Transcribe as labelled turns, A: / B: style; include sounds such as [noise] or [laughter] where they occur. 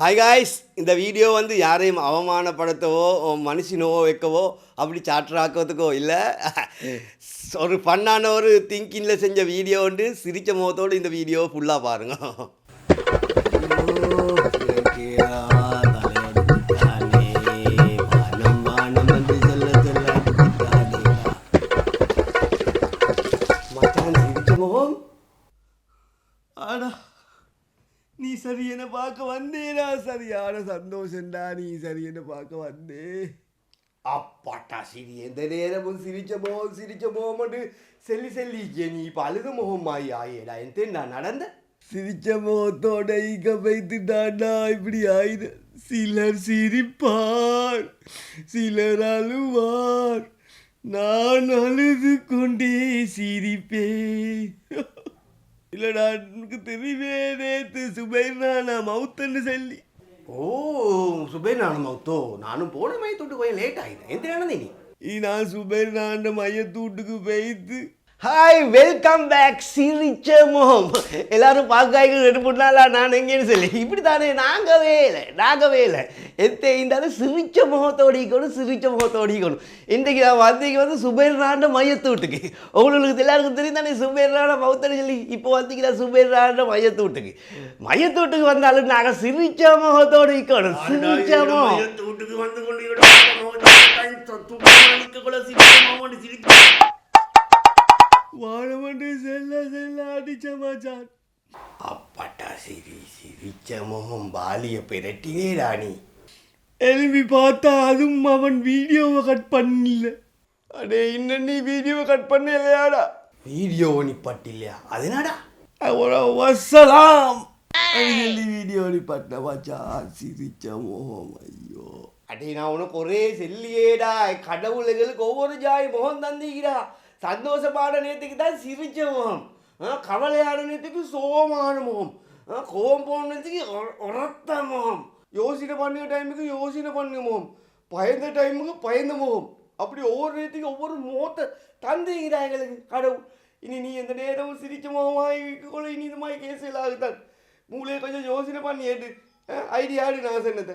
A: Hi guys இந்த video வந்து யாரையும் அவமானப்படுத்தவோ மனுஷனோ வைக்கவோ அப்படி சாட்டராக்கிறதுக்கோ இல்லை. [laughs] ஒரு ஃபன்னான ஒரு திங்கிங்கில் செஞ்ச வீடியோ வந்து சிரிச்ச முகத்தோடு இந்த வீடியோ ஃபுல்லாக பாருங்க. மச்சான் முகம்? ஆடா. நீ சரி என்ன பார்க்க வந்தேடா சரியான சந்தோஷம்டா நீ சரி என்ன பார்க்க வந்தே அப்பாட்டா சிரி எந்த நேரமும் சிரிச்ச முகம் சிரிச்ச முகம்னு செல்லி செல்லி நீ இப்போ அழுத முகம் ஆயி ஆயேடா எந்த நான் நடந்த சிரிச்ச முகத்தோட இங்க வைத்துட்டாண்டா இப்படி ஆயிடு சிலர் சிரிப்பார் சிலர் அழுவார் நான் அழுது கொண்டே சிரிப்பேன் இல்லடா எனக்கு தெரியவே நேத்து சுபைர் நானா மவுத்துன்னு சொல்லி. ஓ சுபைர் நானும் மவுத்தோ? நானும் போன மையத்தூட்டு போய் லேட் ஆயிடுறேன் எந்த நீ. நான் சுபைர் நாண்ட மையத்தூட்டுக்கு போயிட்டு ஹாய் வெல்கம் பேக் சிரிச்ச மோம் எல்லாரும் பார்க்காய்க்கு ரெண்டு மூணு நாளா நான் எங்கேன்னு சொல்லி. இப்படி தானே நாங்கவே இல்லை நாங்கவே இல்லை. எத்த இருந்தாலும் சிரிச்ச முகத்தோடிக்கணும் சிரிச்ச முகத்தோடிக்கணும் இன்றைக்கு நான் வந்தீங்க வந்து சுபேர் நாண்ட மையத்தூட்டுக்கு உங்களுக்கு எல்லாருக்கும் தெரியும் தானே சுபேர் நாட மௌத்தடி சொல்லி. இப்போ வந்தீங்கன்னா சுபேர் நாண்ட மையத்தூட்டுக்கு மையத்தூட்டுக்கு வந்தாலும் நாங்கள் சிரிச்ச முகத்தோடு இருக்கணும் சிரிச்ச முகம்
B: வீட்டுக்கு வந்து
A: செல்ல செல்ல அடிச்ச மச்சான்? அப்பாட்டா சிரி சிரிச்ச முகம் பாலிய பிரட்டினே ராணி. எழுப்பி பார்த்தா அதுவும் அவன் வீடியோவை கட் பண்ணல. அடே இன்னும் நீ வீடியோவை கட் பண்ணலையாடா? வீடியோ நீ பட்டில்லையா? அதனாடா வசலாம். வீடியோ நீ பட்ட மச்சான் சிரிச்ச முகம் ஐயோ. அடே நான் உனக்கு ஒரே செல்லியேடா. கடவுளுகளுக்கு ஒவ்வொரு ஜாய் முகம் தந்திக்கிறா சந்தோஷமான நேரத்துக்கு தான் சிரிச்ச முகம். ஆ, கவலையான நேரத்துக்கு சோகமான முகம். ஆ, கோபம் போனதுக்கு உரத்த முகம். யோசனை பண்ணுற டைமுக்கு யோசனை பண்ணுங்க முகம். பயந்த டைமுக்கு பயந்த முகம். அப்படி ஒவ்வொரு நேரத்துக்கு ஒவ்வொரு முகத்தை தந்துங்கிறா எங்களுக்கு கடவுள். இனி நீ எந்த நேரமும் சிரிச்ச முகமாக இருக்கக்குள்ள இனி இது மாதிரி கேஸ் ஆகுதான் மூளையை கொஞ்சம் யோசனை பண்ணி ஏட்டு ஐடியாடு நான் சொன்னதை.